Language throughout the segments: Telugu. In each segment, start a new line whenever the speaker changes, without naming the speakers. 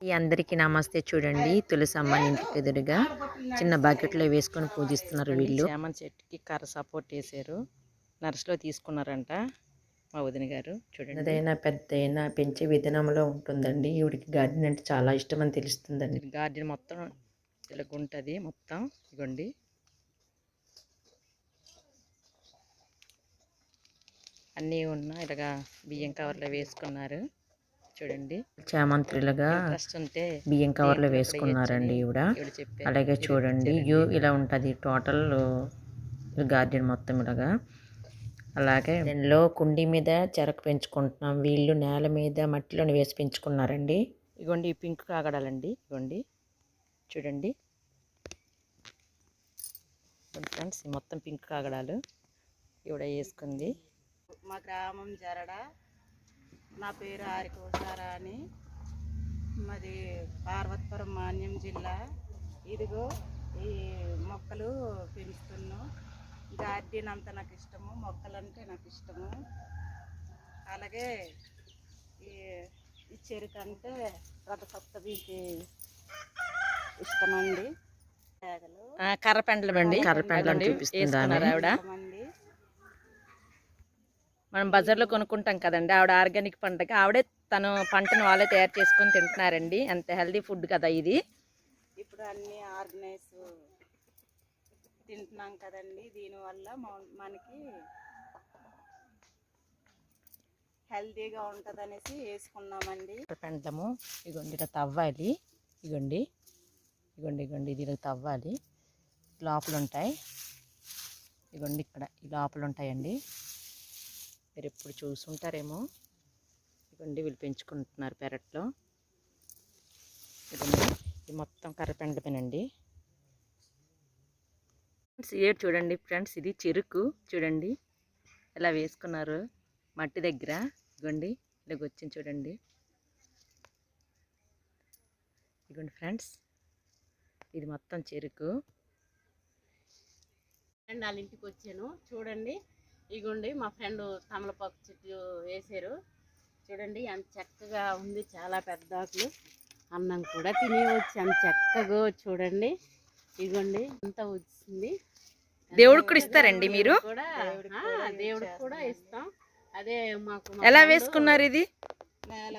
ఈ అందరికీ నమస్తే చూడండి. తులసమ్మ ఇంటికి ఎదురుగా చిన్న బకెట్లో వేసుకొని పూజిస్తున్నారు వీళ్ళు.
చామంతి చెట్టుకి కర్ర సపోర్ట్ వేసారు నర్సులో తీసుకున్నారంట మా వదిన గారు. చూడండి.
ఏదైనా పెద్దయినా పెంచే విధానంలో ఉంటుందండి. ఈవిడికి గార్డెన్ అంటే చాలా ఇష్టం అని తెలుస్తుందండి.
గార్డెన్ మొత్తం ఉంటుంది మొత్తం. ఇగోండి. అన్నీ ఉన్న ఇలాగా బియ్యం కవర్లో వేసుకున్నారు. చూడండి. ఉంటే
బియ్యం కవర్లో వేసుకున్నారండి ఈవిడ.
చెప్పారు.
అలాగే చూడండి. వ్యూ ఇలా ఉంటుంది టోటల్ గార్డెన్ మొత్తం ఇలాగా. అలాగే దీనిలో కుండీ మీద చెరకు పెంచుకుంటున్నాం. వీళ్ళు నేల మీద మట్టిలోని వేసి పెంచుకున్నారండి.
ఇగోండి ఈ పింక్ కాగడాలండి. ఇగోండి. చూడండి. ఫ్రెండ్స్ మొత్తం పింక్ కాగడాలు ఇవిడ వేసుకుంది.
మా గ్రామం జరడ. నా పేరు ఆరికోసారా అని మాది పార్వతపురం మాన్యం జిల్లా. ఇదిగో ఈ మొక్కలు పెంచుతున్నాం. గార్డెన్ అంతా నాకు ఇష్టము. మొక్కలంటే నాకు ఇష్టము. అలాగే ఈ ఈ చెరుకు అంటే రథసప్తమికి ఇష్టమండి. తేగలు
కర్ర పెండలం అండి
కర్ర పెండలం
అదిగోండి,
చూపిస్తుంది
వేసుకున్నారు
ఆమె.
ఆవిడ?
ఇష్టమండి.
మనం బజార్లో కొనుక్కుంటాం కదండి. ఆవిడ ఆర్గానిక్ పంటకి ఆవిడే తను పంటను వాళ్ళే తయారు చేసుకొని తింటున్నారండి. ఎంత హెల్దీ ఫుడ్ కదా ఇది.
ఇప్పుడు అన్ని ఆర్గనైజ్ తింటున్నాం కదండి. దీనివల్ల మన- మనకి హెల్తీగా ఉంటుంది అనేసి వేసుకున్నామండి.
పెండలము. ఇగోండి ఇలా తవ్వాలి. ఇగోండి. ఇగోండి ఇగోండి. ఇది ఇలా తవ్వాలి. లోపల ఉంటాయి ఇగోండి ఇక్కడ ఈ లోపల ఉంటాయండి మీరు ఎప్పుడు చూసుంటారేమో. ఇవ్వండి వీళ్ళు పెంచుకుంటున్నారు పెరట్లో. ఇగోండి ఇది మొత్తం కర్రపెండమేనండి ఫ్రెండ్స్ ఏడు చూడండి ఫ్రెండ్స్ ఇది చెరుకు చూడండి. ఇలా వేసుకున్నారు? మట్టి దగ్గర. ఇగోండి ఇలాగ వచ్చింది చూడండి. ఇగోండి ఫ్రెండ్స్ ఇది మొత్తం చెరుకు.
వాళ్ళ ఇంటికి వచ్చాను. చూడండి ఇగోండి మా ఫ్రెండ్ తమలపాకు చెట్టు వేసారు చూడండి ఎంత చక్కగా ఉంది. చాలా పెద్ద ఆకులు. అన్నం కూడా తినేయవచ్చు. అంత చక్కగా చూడండి. ఇగోండి అంత వచ్చింది
దేవుడికి కూడా ఇస్తారండి మీరు?
కూడా దేవుడికి కూడా ఇస్తాం. అదే మాకు
ఎలా వేసుకున్నారు ఇది?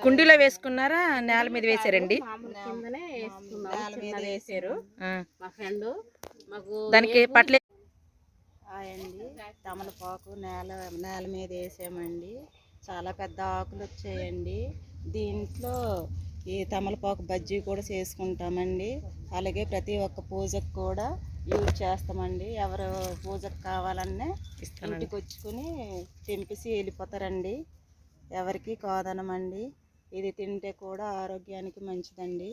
కుండీలో వేసుకున్నారా? నేల మీద వేసారండి?
కిందనే వేసుకున్నాం వేసారు. మా ఫ్రెండ్ మాకు
దానికి పట్లే
అండి తమలపాకు నేల నేల మీద వేసామండి. చాలా పెద్ద ఆకులు వచ్చాయండి. దీంట్లో ఈ తమలపాకు బజ్జీ కూడా చేసుకుంటామండి. అలాగే ప్రతి ఒక్క పూజకు కూడా యూజ్ చేస్తామండి. ఎవరు పూజకు కావాలన్నా ఇంటికి వచ్చుకుని తెంపేసి వెళ్ళిపోతారండి. ఎవరికి కాదనమండి. ఇది తింటే కూడా ఆరోగ్యానికి మంచిదండి.